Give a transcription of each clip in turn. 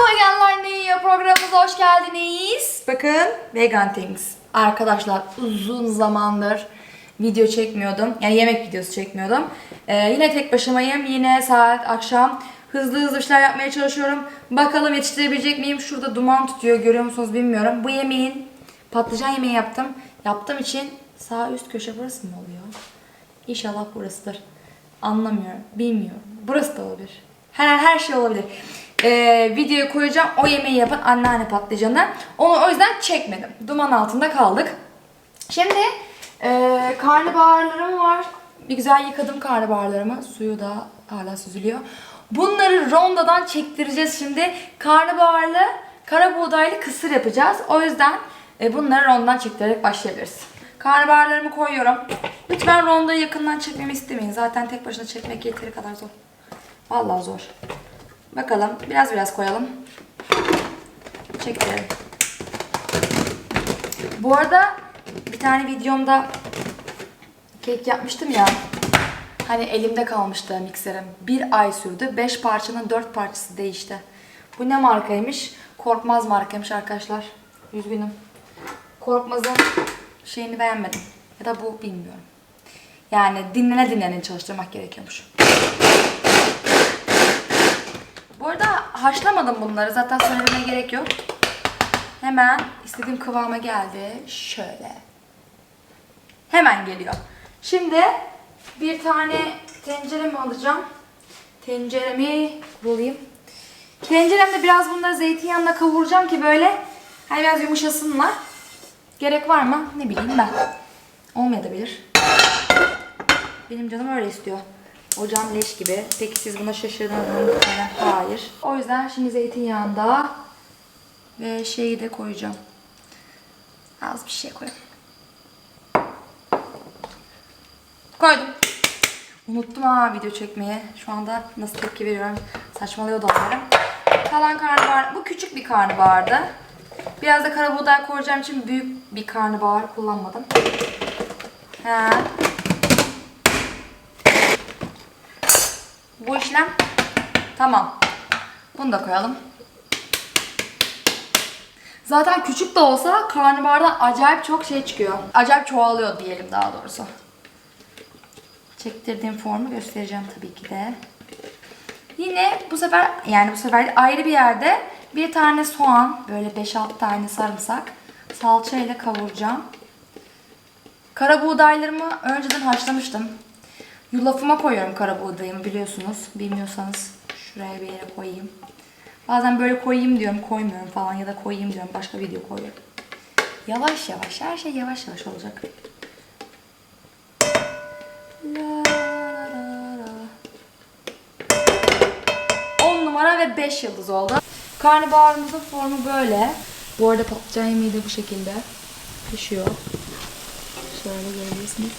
Veganlar Ne Yiyor programımıza hoş geldiniz. Bakın Vegan Things. Arkadaşlar uzun zamandır video çekmiyordum. Yani yemek videosu çekmiyordum. Ee, yine tek başımayım. Yine saat akşam. Hızlı hızlı işler yapmaya çalışıyorum. Bakalım yetiştirebilecek miyim? Şurada duman tutuyor. Görüyor musunuz bilmiyorum. Bu yemeğin patlıcan yemeği yaptım. Yaptığım için sağ üst köşe burası mı oluyor? İnşallah burasıdır. Anlamıyorum. Bilmiyorum. Burası da olabilir. Her her şey olabilir. Ee, videoyu koyacağım. O yemeği yapan anneanne patlıcanı. Onu o yüzden çekmedim. Duman altında kaldık. Şimdi e, karnabaharlarım var. Bir güzel yıkadım karnabaharlarımı. Suyu da hala süzülüyor. Bunları rondodan çektireceğiz şimdi. Karnabaharlı, kara buğdaylı kısır yapacağız. O yüzden e, bunları rondodan çektirerek başlayabiliriz. Karnabaharlarımı koyuyorum. Lütfen rondoyu yakından çekmemi istemeyin. Zaten tek başına çekmek yeteri kadar zor. Vallahi zor. Bakalım. Biraz biraz koyalım. Çektirelim. Bu arada bir tane videomda kek yapmıştım ya. Hani elimde kalmıştı mikserim. Bir ay sürdü. Beş parçanın dört parçası değişti. Bu ne markaymış? Korkmaz markaymış arkadaşlar. Üzgünüm. Korkmaz'ın şeyini beğenmedim. Ya da bu bilmiyorum. Yani dinlene dinlene çalıştırmak gerekiyormuş. Bu arada haşlamadım bunları. Zaten söylememe gerek yok. Hemen istediğim kıvama geldi. Şöyle. Hemen geliyor. Şimdi bir tane tenceremi alacağım. Tenceremi bulayım. Tenceremde biraz bunları zeytinyağında kavuracağım ki böyle hani biraz yumuşasınlar. Gerek var mı? Ne bileyim ben. Olmayabilir. Benim canım öyle istiyor. Ocağım leş gibi. Peki siz buna şaşırdınız mı? Hayır. O yüzden şimdi zeytinyağında ve şeyi de koyacağım. Az bir şey koyayım. Koydum. Unuttum ha video çekmeyi. Şu anda nasıl tepki veriyorum. Saçmalıyor donlarım. Kalan karnabahar. Bu küçük bir karnabahardı. Biraz da karabuğday koyacağım için büyük bir karnabahar kullanmadım. He. Bu işlem tamam. Bunu da koyalım. Zaten küçük de olsa karnabahardan acayip çok şey çıkıyor. Acayip çoğalıyor diyelim daha doğrusu. Çektirdiğim formu göstereceğim tabii ki de. Yine bu sefer yani bu sefer ayrı bir yerde bir tane soğan, böyle 5-6 tane sarımsak salça ile kavuracağım. Kara buğdaylarımı önceden haşlamıştım. Yulafıma koyuyorum kara buğdayımı biliyorsunuz. Bilmiyorsanız şuraya bir yere koyayım. Bazen böyle koyayım diyorum koymuyorum falan ya da koyayım diyorum başka video koyuyorum. Yavaş yavaş her şey yavaş yavaş olacak. La la la la. 10 numara ve 5 yıldız oldu. Karnabaharımızın formu böyle. Bu arada patlıcan yemeği de bu şekilde pişiyor. Şöyle görebilirsiniz.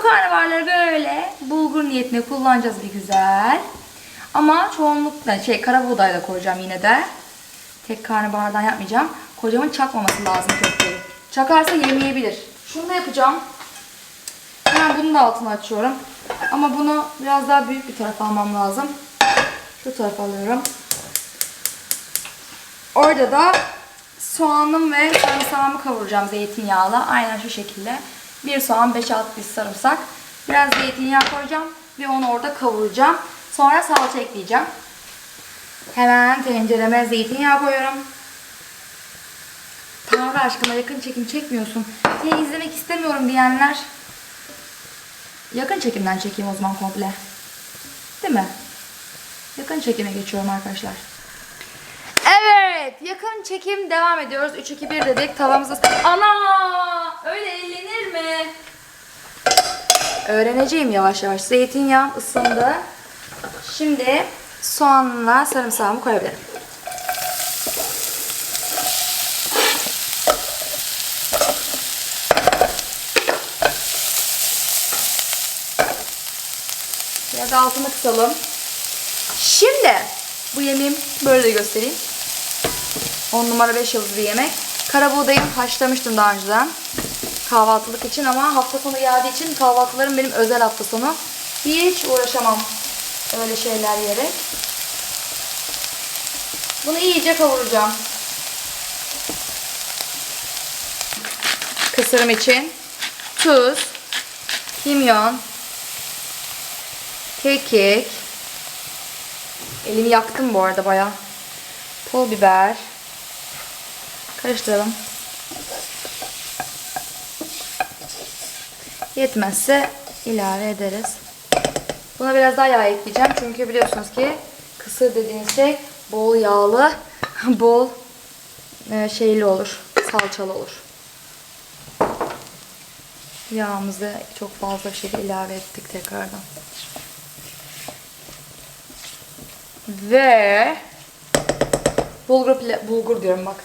Bu karnabaharları böyle bulgur niyetine kullanacağız bir güzel. Ama çoğunlukla şey kara buğday da koyacağım yine de. Tek karnabahardan yapmayacağım. Kocamın çakmaması lazım kökleri. Çakarsa yemeyebilir. Şunu da yapacağım. Hemen bunun da altını açıyorum. Ama bunu biraz daha büyük bir tarafa almam lazım. Şu tarafa alıyorum. Orada da soğanım ve sarımsağımı kavuracağım zeytinyağla. Aynen şu şekilde. Bir soğan, 5-6 diş sarımsak. Biraz zeytinyağı koyacağım ve onu orada kavuracağım. Sonra salça ekleyeceğim. Hemen tencereme zeytinyağı koyuyorum. Tanrı aşkına yakın çekim çekmiyorsun. Seni izlemek istemiyorum diyenler yakın çekimden çekeyim o zaman komple. Değil mi? Yakın çekime geçiyorum arkadaşlar. Evet, yakın çekim devam ediyoruz. 3 2 1 dedik. Tavamızı Ana! Öyle ellenir mi? Öğreneceğim yavaş yavaş. Zeytinyağım ısındı. Şimdi soğanla sarımsağımı koyabilirim. Biraz altını kısalım. Şimdi bu yemeğim böyle de göstereyim. 10 numara 5 yıldız bir yemek. Kara buğdayı haşlamıştım daha önceden. Kahvaltılık için ama hafta sonu geldiği için kahvaltılarım benim özel hafta sonu. Hiç uğraşamam öyle şeyler yiyerek. Bunu iyice kavuracağım. Kısırım için tuz, kimyon, kekik. Elimi yaktım bu arada bayağı. Pul biber. Karıştıralım. Yetmezse ilave ederiz. Buna biraz daha yağ ekleyeceğim. Çünkü biliyorsunuz ki kısır dediğiniz şey bol yağlı, bol e, şeyli olur. Salçalı olur. Yağımızı çok fazla bir şekilde ilave ettik tekrardan. Ve bulgur bulgur diyorum bak.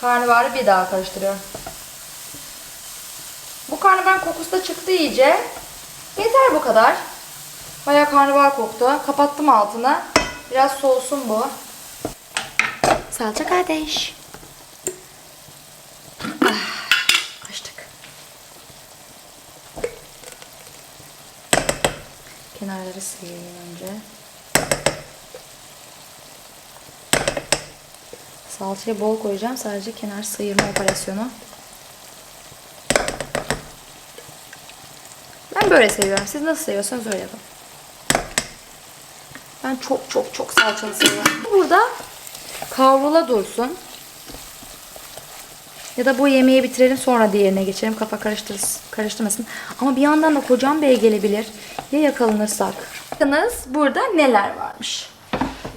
Karnabaharı bir daha karıştırıyorum. Karnabahar kokusu da çıktı iyice. Yeter bu kadar. Bayağı karnabahar koktu. Kapattım altını. Biraz soğusun bu. Salça kardeş. Ah, kaçtık. Kenarları sıyırayım önce. Salçayı bol koyacağım. Sadece kenar sıyırma operasyonu. Ben böyle seviyorum. Siz nasıl seviyorsanız öyle yapın. Ben çok çok çok salçalı seviyorum. Burada kavrula dursun. Ya da bu yemeği bitirelim sonra diğerine geçelim. Kafa karıştır, karıştırmasın. Ama bir yandan da kocam bey gelebilir. Ya yakalanırsak. Bakınız burada neler varmış.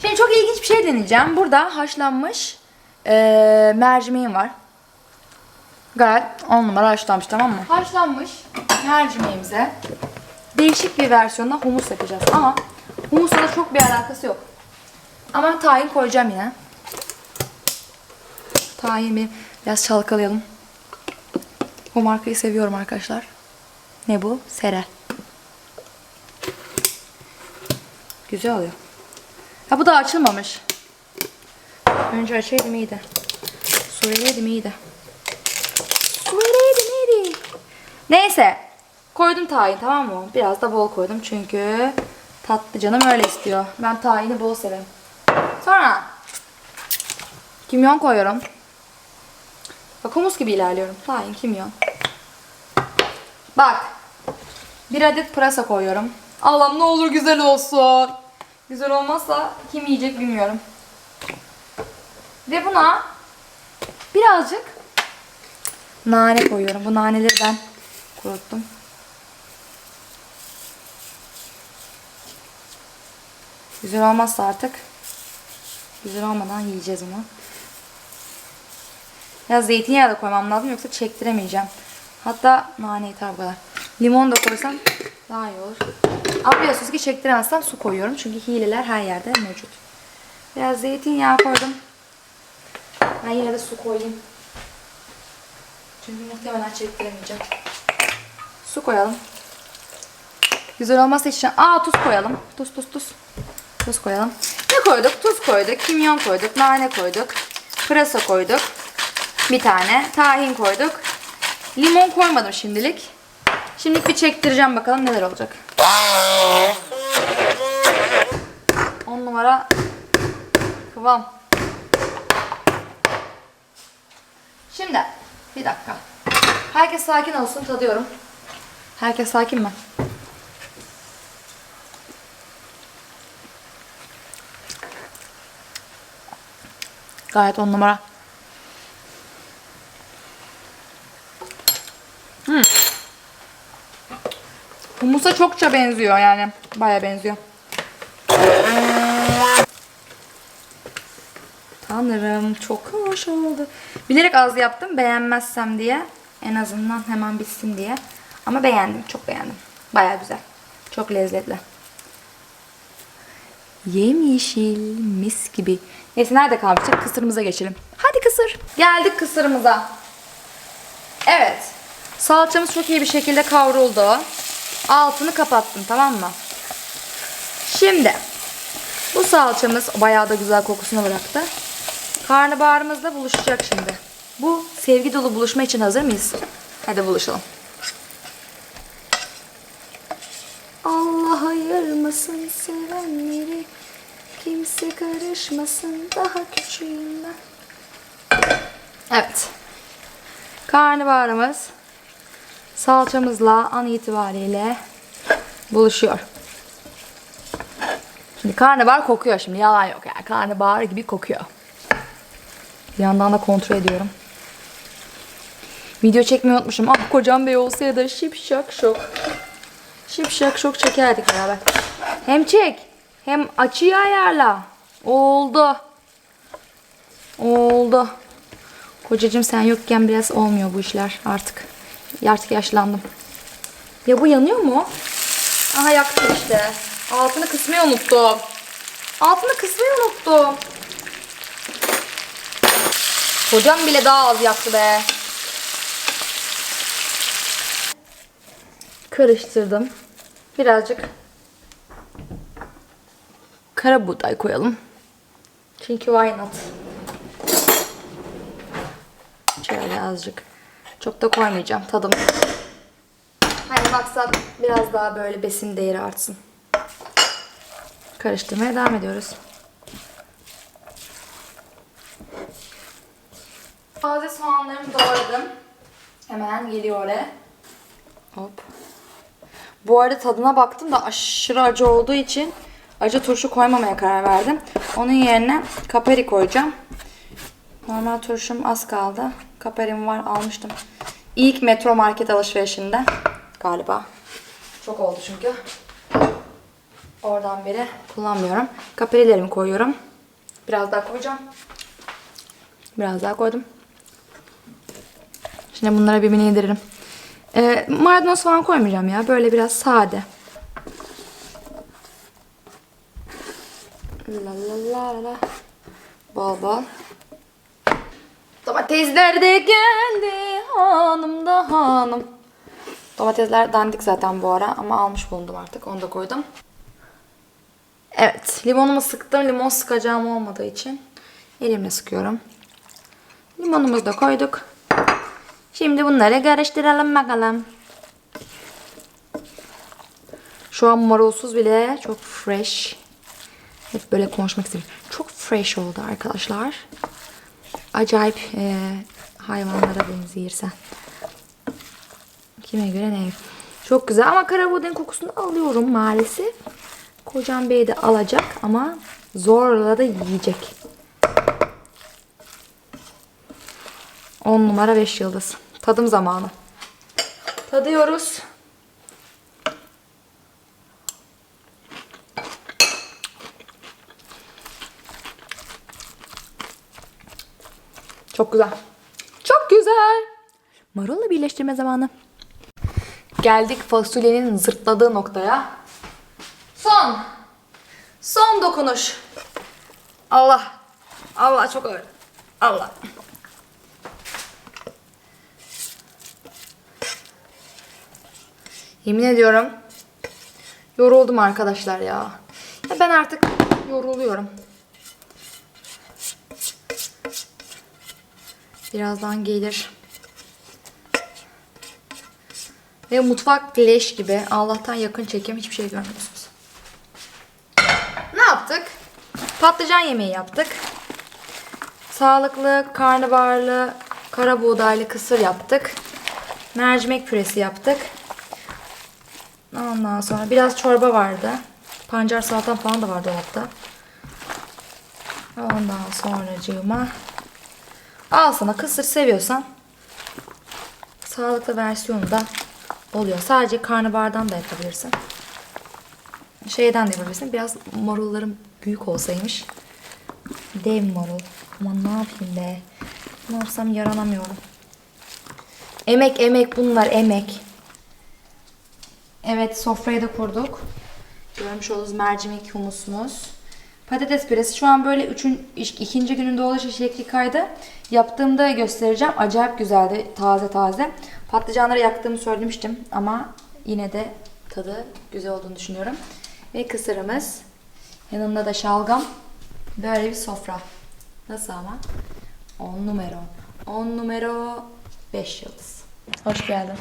Şimdi çok ilginç bir şey deneyeceğim. Burada haşlanmış eee mercimeğim var. Gayet 10 numara haşlanmış tamam mı? Haşlanmış mercimeğimize değişik bir versiyonda humus yapacağız. Ama humusla da çok bir alakası yok. Ama tahin koyacağım yine. Tahin bir biraz çalkalayalım. Bu markayı seviyorum arkadaşlar. Ne bu? Serel. Güzel oluyor. Ha bu da açılmamış. Önce açaydım iyiydi. Söyleyeydim iyiydi. Söyleyeydim iyiydi. Neyse. Koydum tahin tamam mı? Biraz da bol koydum çünkü tatlı canım öyle istiyor. Ben tahini bol severim. Sonra kimyon koyuyorum. Bak humus gibi ilerliyorum. Tahin, kimyon. Bak. Bir adet pırasa koyuyorum. Allah'ım ne olur güzel olsun. Güzel olmazsa kim yiyecek bilmiyorum. Ve buna birazcık nane koyuyorum. Bu naneleri ben kuruttum. Güzel olmazsa artık güzel olmadan yiyeceğiz onu. Biraz zeytinyağı da koymam lazım yoksa çektiremeyeceğim. Hatta nane yeter bu kadar. Limon da koysam daha iyi olur. Ama biliyorsunuz ki çektiremezsem su koyuyorum. Çünkü hileler her yerde mevcut. Biraz zeytinyağı koydum. Ben yine de su koyayım. Çünkü muhtemelen çektiremeyeceğim. Su koyalım. Güzel olmazsa için. Aa tuz koyalım. Tuz tuz tuz. Tuz koyalım. Ne koyduk? Tuz koyduk. Kimyon koyduk. Nane koyduk. Pırasa koyduk. Bir tane. Tahin koyduk. Limon koymadım şimdilik. Şimdilik bir çektireceğim bakalım neler olacak. 10 numara kıvam. Şimdi bir dakika. Herkes sakin olsun tadıyorum. Herkes sakin mi? Gayet on numara. Hmm. Humusa çokça benziyor yani. Baya benziyor. Tanrım çok hoş oldu. Bilerek az yaptım beğenmezsem diye. En azından hemen bitsin diye. Ama beğendim. Çok beğendim. Baya güzel. Çok lezzetli. Yemyeşil mis gibi. Neyse nerede kalmıştık? Kısırımıza geçelim. Hadi kısır. Geldik kısırımıza. Evet. Salçamız çok iyi bir şekilde kavruldu. Altını kapattım tamam mı? Şimdi bu salçamız bayağı da güzel kokusunu bıraktı. Karnabaharımızla buluşacak şimdi. Bu sevgi dolu buluşma için hazır mıyız? Hadi buluşalım. Allah ayırmasın sevenleri Kimse karışmasın daha küçüğüm ben. Evet. Karnabaharımız salçamızla an itibariyle buluşuyor. Şimdi karnabahar kokuyor şimdi yalan yok yani karnabahar gibi kokuyor. Bir yandan da kontrol ediyorum. Video çekmeyi unutmuşum. Ah kocam bey olsaydı şipşak şok. Şipşak şok çekerdik beraber. Hem çek hem açıyı ayarla. Oldu. Oldu. Kocacığım sen yokken biraz olmuyor bu işler artık. Artık yaşlandım. Ya bu yanıyor mu? Aha yaktı işte. Altını kısmayı unuttum. Altını kısmayı unuttum. Kocam bile daha az yaktı be. Karıştırdım. Birazcık kara buğday koyalım. Çünkü why not? Şöyle azıcık. Çok da koymayacağım tadım. Hani maksat biraz daha böyle besin değeri artsın. Karıştırmaya devam ediyoruz. Taze soğanlarımı doğradım. Hemen geliyor oraya. Hop. Bu arada tadına baktım da aşırı acı olduğu için acı turşu koymamaya karar verdim. Onun yerine kapari koyacağım. Normal turşum az kaldı. Kaparim var almıştım. İlk metro market alışverişinde galiba. Çok oldu çünkü. Oradan beri kullanmıyorum. Kaparilerimi koyuyorum. Biraz daha koyacağım. Biraz daha koydum. Şimdi bunlara bir mini yediririm. Ee, maydanoz falan koymayacağım ya. Böyle biraz sade. La la la la. Bol bol. Domatesler de geldi hanım da hanım. Domatesler dandik zaten bu ara ama almış bulundum artık. Onu da koydum. Evet. Limonumu sıktım. Limon sıkacağım olmadığı için elimle sıkıyorum. Limonumuzu da koyduk. Şimdi bunları karıştıralım bakalım. Şu an marulsuz bile çok fresh. Hep böyle konuşmak istedim. Çok fresh oldu arkadaşlar. Acayip e, hayvanlara benziyorsan. Kime göre ne? Çok güzel ama karabuğdanın kokusunu alıyorum maalesef. Kocam bey de alacak ama zorla da yiyecek. 10 numara 5 yıldız. Tadım zamanı. Tadıyoruz. Çok güzel. Çok güzel. Marulla birleştirme zamanı. Geldik fasulyenin zırtladığı noktaya. Son. Son dokunuş. Allah. Allah çok ağır. Allah. Yemin ediyorum. Yoruldum arkadaşlar ya. ya ben artık yoruluyorum. Birazdan gelir. Ve mutfak leş gibi. Allah'tan yakın çekim hiçbir şey görmüyorsunuz. Ne yaptık? Patlıcan yemeği yaptık. Sağlıklı, karnabaharlı, kara buğdaylı kısır yaptık. Mercimek püresi yaptık. Ondan sonra biraz çorba vardı. Pancar salatam falan da vardı dolapta. Ondan sonracığıma al sana kısır seviyorsan sağlıklı versiyonu da oluyor. Sadece karnabahardan da yapabilirsin. Şeyden de yapabilirsin. Biraz marullarım büyük olsaymış. Dev marul. Aman ne yapayım be. Ne yapsam yaranamıyorum. Emek emek bunlar emek. Evet sofrayı da kurduk. Görmüş olduğunuz mercimek humusumuz. Patates püresi şu an böyle üçün, ikinci gününde oluşu şekli kaydı. Yaptığımda göstereceğim. Acayip güzeldi. Taze taze. Patlıcanları yaktığımı söylemiştim ama yine de tadı güzel olduğunu düşünüyorum. Ve kısırımız. Yanında da şalgam. Böyle bir sofra. Nasıl ama? 10 numara. 10 numara 5 yıldız. Hoş geldin.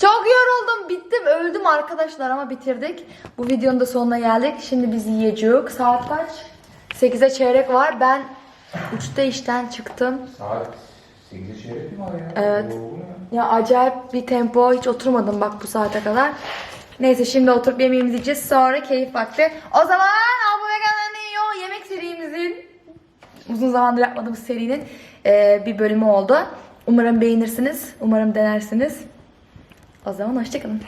Çok yoruldum. bittim öldüm arkadaşlar ama bitirdik. Bu videonun da sonuna geldik. Şimdi biz yiyeceğiz. Saat kaç? 8'e çeyrek var. Ben 3'te işten çıktım. Saat 8'e çeyrek mi var ya? Evet. Ya? Acayip bir tempo. Hiç oturmadım bak bu saate kadar. Neyse şimdi oturup yemeğimizi yiyeceğiz. Sonra keyif vakti. O zaman Abu Vegan'ın yiyor yemek serimizin uzun zamandır yapmadığımız serinin bir bölümü oldu. Umarım beğenirsiniz. Umarım denersiniz. O zaman hoşçakalın.